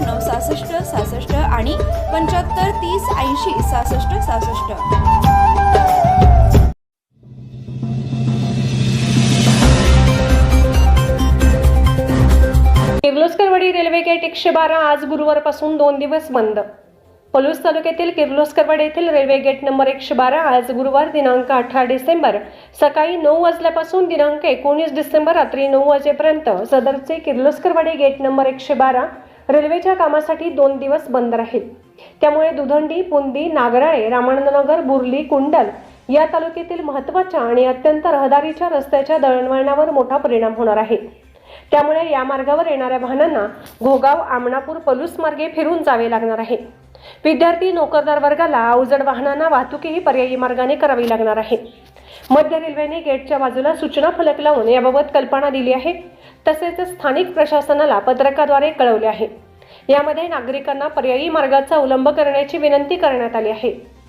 पंच्याण्णव सहासष्ट सहासष्ट आणि पंच्याहत्तर तीस ऐंशी सहासष्ट सहासष्ट. किर्लोस्करवाडी रेल्वे गेट एकशे बारा आज गुरुवारपासून दोन दिवस बंद. पलूस तालुक्यातील किर्लोस्करवाडी येथील रेल्वे गेट नंबर एकशे बारा आज गुरुवार दिनांक अठरा डिसेंबर सकाळी नऊ वाजल्यापासून दिनांक एकोणीस डिसेंबर रात्री नऊ वाजेपर्यंत सदरचे किर्लोस्करवाडी गेट नंबर एकशे बारा रेल्वेच्या कामासाठी दोन दिवस बंद राहील. त्यामुळे दुधंडी पुंदी नागराळे रामानंदनगर बुर्ली कुंडल या तालुक्यातील महत्त्वाच्या आणि अत्यंत रहदारीच्या रस्त्याच्या दळणवळणावर मोठा परिणाम होणार आहे. त्यामुळे या मार्गावर येणाऱ्या वाहनांना घोगाव आमणापूर पलूस मार्गे फिरून जावे लागणार आहे. विद्यार्थी नोकरदार वर्गाला अवजड वाहनांना वाहतुकीही पर्यायी मार्गाने करावी लागणार आहे. मध्य रेल्वेने गेटच्या बाजूला सूचना फलक लावून याबाबत कल्पना दिली आहे. तसेच स्थानिक प्रशासनाला पत्रकाद्वारे कळवले आहे. यामध्ये नागरिकांना पर्यायी मार्गाचा अवलंब करण्याची विनंती करण्यात आली आहे.